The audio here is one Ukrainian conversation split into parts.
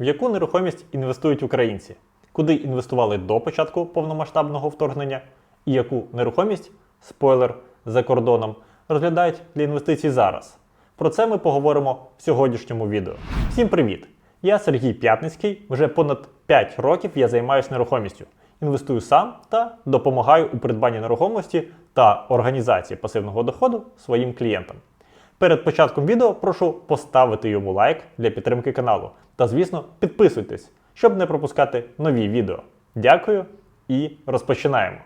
В яку нерухомість інвестують українці? Куди інвестували до початку повномасштабного вторгнення? І яку нерухомість, спойлер, за кордоном, розглядають для інвестицій зараз? Про це ми поговоримо в сьогоднішньому відео. Всім привіт! Я Сергій П'ятницький. Вже понад 5 років я займаюся нерухомістю. Інвестую сам та допомагаю у придбанні нерухомості та організації пасивного доходу своїм клієнтам. Перед початком відео прошу поставити йому лайк для підтримки каналу. Та, звісно, підписуйтесь, щоб не пропускати нові відео. Дякую і розпочинаємо.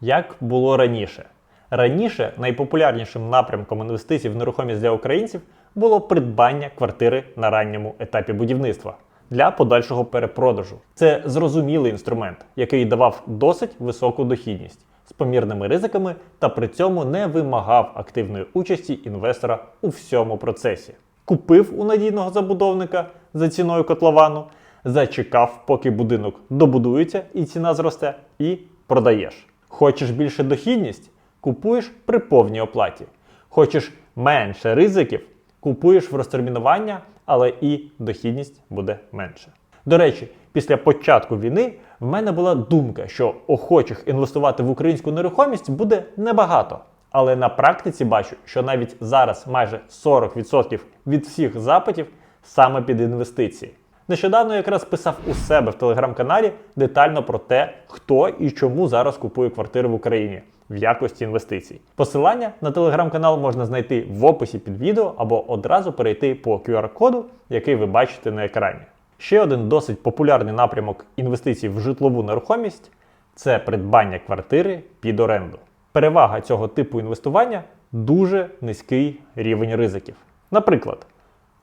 Як було раніше? Раніше найпопулярнішим напрямком інвестицій в нерухомість для українців було придбання квартири на ранньому етапі будівництва для подальшого перепродажу. Це зрозумілий інструмент, який давав досить високу дохідність з помірними ризиками та при цьому не вимагав активної участі інвестора у всьому процесі. Купив у надійного забудовника за ціною котловану, зачекав, поки будинок добудується і ціна зросте, і продаєш. Хочеш більше дохідність? Купуєш при повній оплаті. Хочеш менше ризиків, купуєш в розтермінування, але і дохідність буде менше. До речі, після початку війни в мене була думка, що охочих інвестувати в українську нерухомість буде небагато. Але на практиці бачу, що навіть зараз майже 40% від всіх запитів саме під інвестиції. Нещодавно якраз писав у себе в телеграм-каналі детально про те, хто і чому зараз купує квартири в Україні в якості інвестицій. Посилання на телеграм-канал можна знайти в описі під відео або одразу перейти по QR-коду, який ви бачите на екрані. Ще один досить популярний напрямок інвестицій в житлову нерухомість це придбання квартири під оренду. Перевага цього типу інвестування дуже низький рівень ризиків. Наприклад,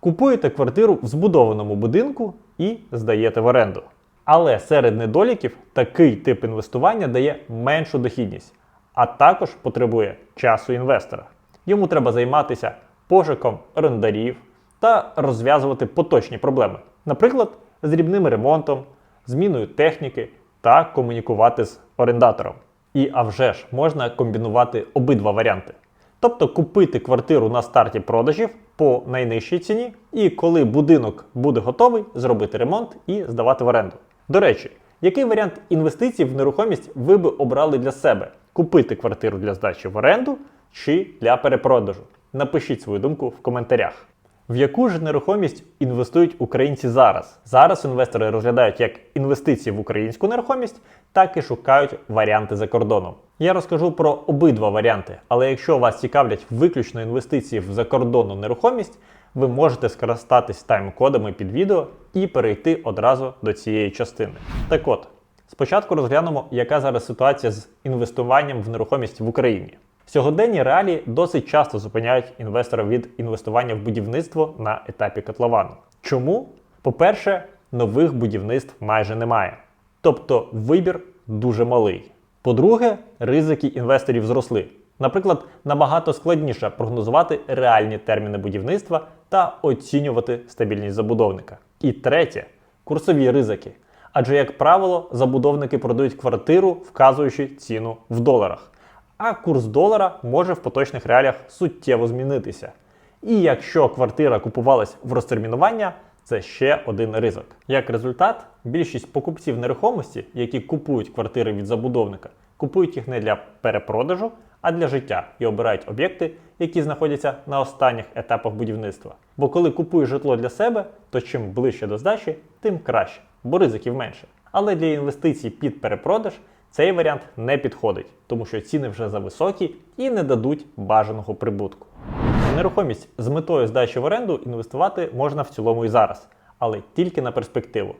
купуєте квартиру в збудованому будинку і здаєте в оренду. Але серед недоліків такий тип інвестування дає меншу дохідність, а також потребує часу інвестора. Йому треба займатися пошуком орендарів та розв'язувати поточні проблеми, наприклад, з дрібним ремонтом, зміною техніки та комунікувати з орендатором. І а вже ж можна комбінувати обидва варіанти. Тобто купити квартиру на старті продажів по найнижчій ціні, і коли будинок буде готовий, зробити ремонт і здавати в оренду. До речі, який варіант інвестицій в нерухомість ви би обрали для себе? Купити квартиру для здачі в оренду чи для перепродажу? Напишіть свою думку в коментарях. В яку ж нерухомість інвестують українці зараз? Зараз інвестори розглядають як інвестиції в українську нерухомість, так і шукають варіанти за кордоном. Я розкажу про обидва варіанти, але якщо вас цікавлять виключно інвестиції в закордонну нерухомість, ви можете скористатись тайм-кодами під відео і перейти одразу до цієї частини. Так от, спочатку розглянемо, яка зараз ситуація з інвестуванням в нерухомість в Україні. Сьогоденні реалії досить часто зупиняють інвестора від інвестування в будівництво на етапі котловану. Чому? По-перше, нових будівництв майже немає. Тобто вибір дуже малий. По-друге, ризики інвесторів зросли. Наприклад, набагато складніше прогнозувати реальні терміни будівництва та оцінювати стабільність забудовника. І третє курсові ризики. Адже, як правило, забудовники продають квартиру, вказуючи ціну в доларах а курс долара може в поточних реаліях суттєво змінитися. І якщо квартира купувалась в розтермінування, це ще один ризик. Як результат, більшість покупців нерухомості, які купують квартири від забудовника, купують їх не для перепродажу, а для життя і обирають об'єкти, які знаходяться на останніх етапах будівництва. Бо коли купуєш житло для себе, то чим ближче до здачі, тим краще, бо ризиків менше. Але для інвестицій під перепродаж цей варіант не підходить, тому що ціни вже зависокі і не дадуть бажаного прибутку. Нерухомість з метою здачі в оренду інвестувати можна в цілому і зараз, але тільки на перспективу.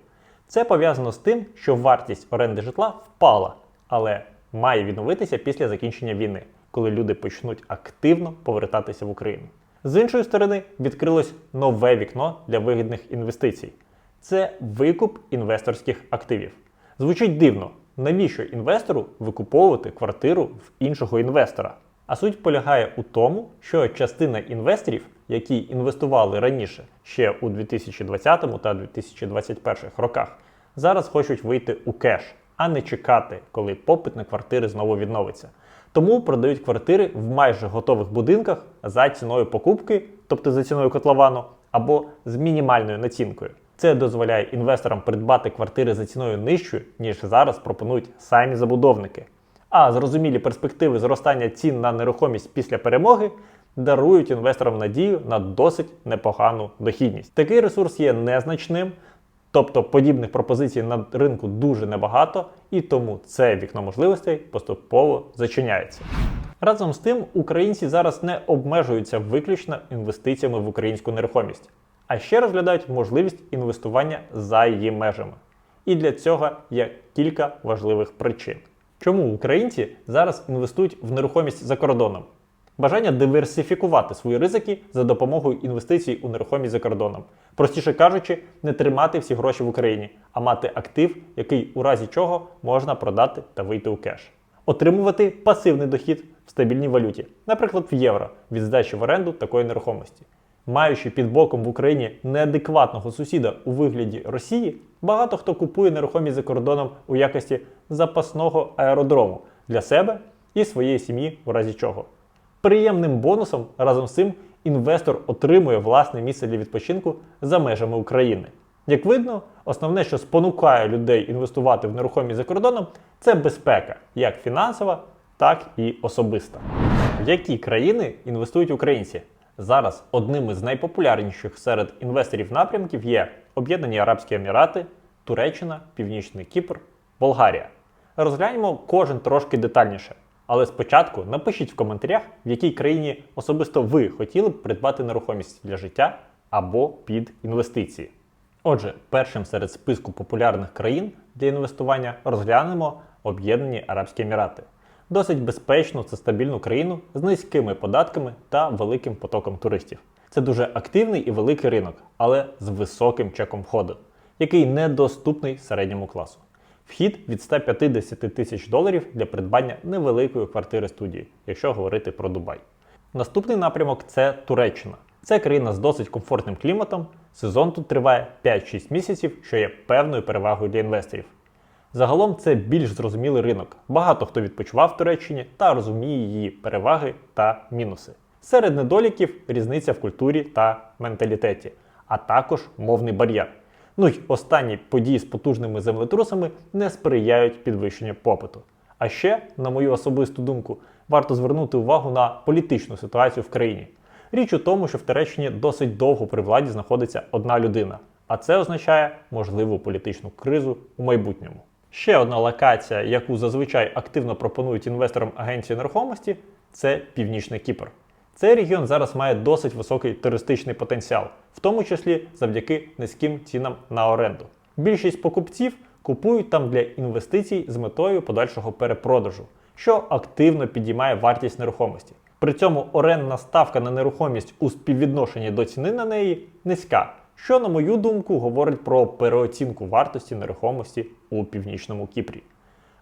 Це пов'язано з тим, що вартість оренди житла впала, але має відновитися після закінчення війни, коли люди почнуть активно повертатися в Україну. З іншої сторони, відкрилось нове вікно для вигідних інвестицій це викуп інвесторських активів. Звучить дивно, навіщо інвестору викуповувати квартиру в іншого інвестора? А суть полягає у тому, що частина інвесторів, які інвестували раніше ще у 2020 та 2021 роках, зараз хочуть вийти у кеш, а не чекати, коли попит на квартири знову відновиться. Тому продають квартири в майже готових будинках за ціною покупки, тобто за ціною котловану, або з мінімальною націнкою. Це дозволяє інвесторам придбати квартири за ціною нижчою, ніж зараз пропонують самі забудовники. А зрозумілі перспективи зростання цін на нерухомість після перемоги дарують інвесторам надію на досить непогану дохідність. Такий ресурс є незначним, тобто подібних пропозицій на ринку дуже небагато, і тому це вікно можливостей поступово зачиняється. Разом з тим, українці зараз не обмежуються виключно інвестиціями в українську нерухомість, а ще розглядають можливість інвестування за її межами. І для цього є кілька важливих причин. Чому українці зараз інвестують в нерухомість за кордоном? Бажання диверсифікувати свої ризики за допомогою інвестицій у нерухомість за кордоном. Простіше кажучи, не тримати всі гроші в Україні, а мати актив, який у разі чого можна продати та вийти у кеш. Отримувати пасивний дохід в стабільній валюті, наприклад, в євро від здачі в оренду такої нерухомості. Маючи під боком в Україні неадекватного сусіда у вигляді Росії, багато хто купує нерухомість за кордоном у якості запасного аеродрому для себе і своєї сім'ї в разі чого. Приємним бонусом разом з цим інвестор отримує власне місце для відпочинку за межами України. Як видно, основне, що спонукає людей інвестувати в нерухомість за кордоном, це безпека, як фінансова, так і особиста. В які країни інвестують українці? Зараз одним із найпопулярніших серед інвесторів напрямків є Об'єднані Арабські Емірати, Туреччина, Північний Кіпр, Болгарія. Розгляньмо кожен трошки детальніше. Але спочатку напишіть в коментарях, в якій країні особисто ви хотіли б придбати нерухомість для життя або під інвестиції. Отже, першим серед списку популярних країн для інвестування розглянемо Об'єднані Арабські Емірати. Досить безпечну та стабільну країну з низькими податками та великим потоком туристів. Це дуже активний і великий ринок, але з високим чеком входу, який недоступний середньому класу. Вхід від 150 тисяч доларів для придбання невеликої квартири студії, якщо говорити про Дубай. Наступний напрямок це Туреччина. Це країна з досить комфортним кліматом. Сезон тут триває 5-6 місяців, що є певною перевагою для інвесторів. Загалом це більш зрозумілий ринок. Багато хто відпочивав в Туреччині та розуміє її переваги та мінуси. Серед недоліків різниця в культурі та менталітеті, а також мовний бар'єр. Ну й останні події з потужними землетрусами не сприяють підвищенню попиту. А ще, на мою особисту думку, варто звернути увагу на політичну ситуацію в країні. Річ у тому, що в Туреччині досить довго при владі знаходиться одна людина, а це означає можливу політичну кризу у майбутньому. Ще одна локація, яку зазвичай активно пропонують інвесторам агенції нерухомості, це Північний Кіпр. Цей регіон зараз має досить високий туристичний потенціал, в тому числі завдяки низьким цінам на оренду. Більшість покупців купують там для інвестицій з метою подальшого перепродажу, що активно підіймає вартість нерухомості. При цьому орендна ставка на нерухомість у співвідношенні до ціни на неї низька, що, на мою думку, говорить про переоцінку вартості нерухомості у північному Кіпрі.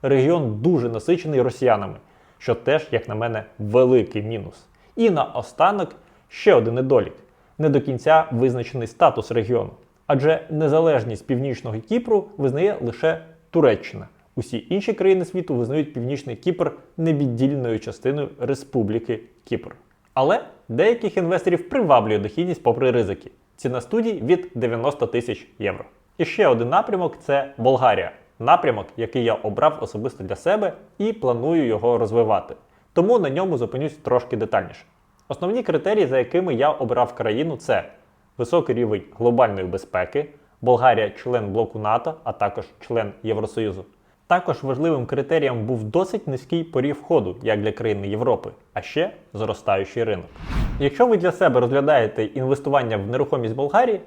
Регіон дуже насичений росіянами, що теж, як на мене, великий мінус. І наостанок ще один недолік: не до кінця визначений статус регіону. Адже незалежність північного Кіпру визнає лише Туреччина. Усі інші країни світу визнають Північний Кіпр невіддільною частиною Республіки Кіпр. Але деяких інвесторів приваблює дохідність попри ризики. Ціна студій від 90 тисяч євро. І ще один напрямок це Болгарія. Напрямок, який я обрав особисто для себе і планую його розвивати. Тому на ньому зупинюсь трошки детальніше. Основні критерії, за якими я обрав країну, це високий рівень глобальної безпеки, Болгарія член блоку НАТО, а також член Євросоюзу. Також важливим критерієм був досить низький поріг входу, як для країни Європи, а ще зростаючий ринок. Якщо ви для себе розглядаєте інвестування в нерухомість Болгарії,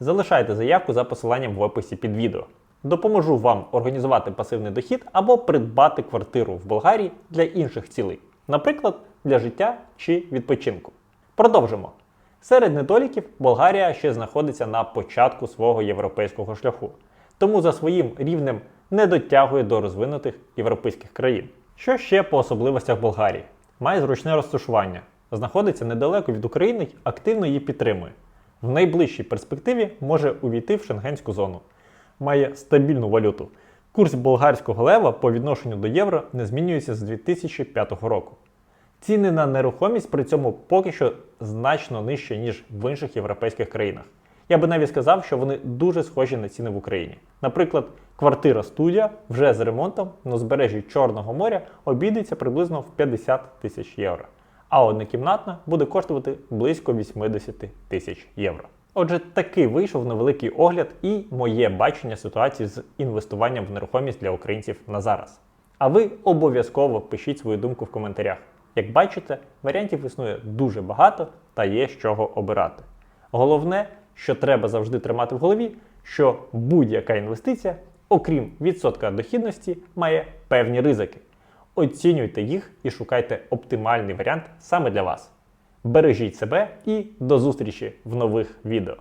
залишайте заявку за посиланням в описі під відео. Допоможу вам організувати пасивний дохід або придбати квартиру в Болгарії для інших цілей, наприклад, для життя чи відпочинку. Продовжимо. Серед недоліків Болгарія ще знаходиться на початку свого європейського шляху, тому за своїм рівнем не дотягує до розвинутих європейських країн. Що ще по особливостях Болгарії? Має зручне розташування, знаходиться недалеко від України й активно її підтримує. В найближчій перспективі може увійти в шенгенську зону. Має стабільну валюту. Курс болгарського лева по відношенню до євро не змінюється з 2005 року. Ціни на нерухомість при цьому поки що значно нижчі, ніж в інших європейських країнах. Я би навіть сказав, що вони дуже схожі на ціни в Україні. Наприклад, квартира студія вже з ремонтом на узбережжі Чорного моря обійдеться приблизно в 50 тисяч євро. А однокімнатна буде коштувати близько 80 тисяч євро. Отже, такий вийшов невеликий огляд і моє бачення ситуації з інвестуванням в нерухомість для українців на зараз. А ви обов'язково пишіть свою думку в коментарях. Як бачите, варіантів існує дуже багато та є з чого обирати. Головне, що треба завжди тримати в голові, що будь-яка інвестиція, окрім відсотка дохідності, має певні ризики. Оцінюйте їх і шукайте оптимальний варіант саме для вас. Бережіть себе і до зустрічі в нових відео.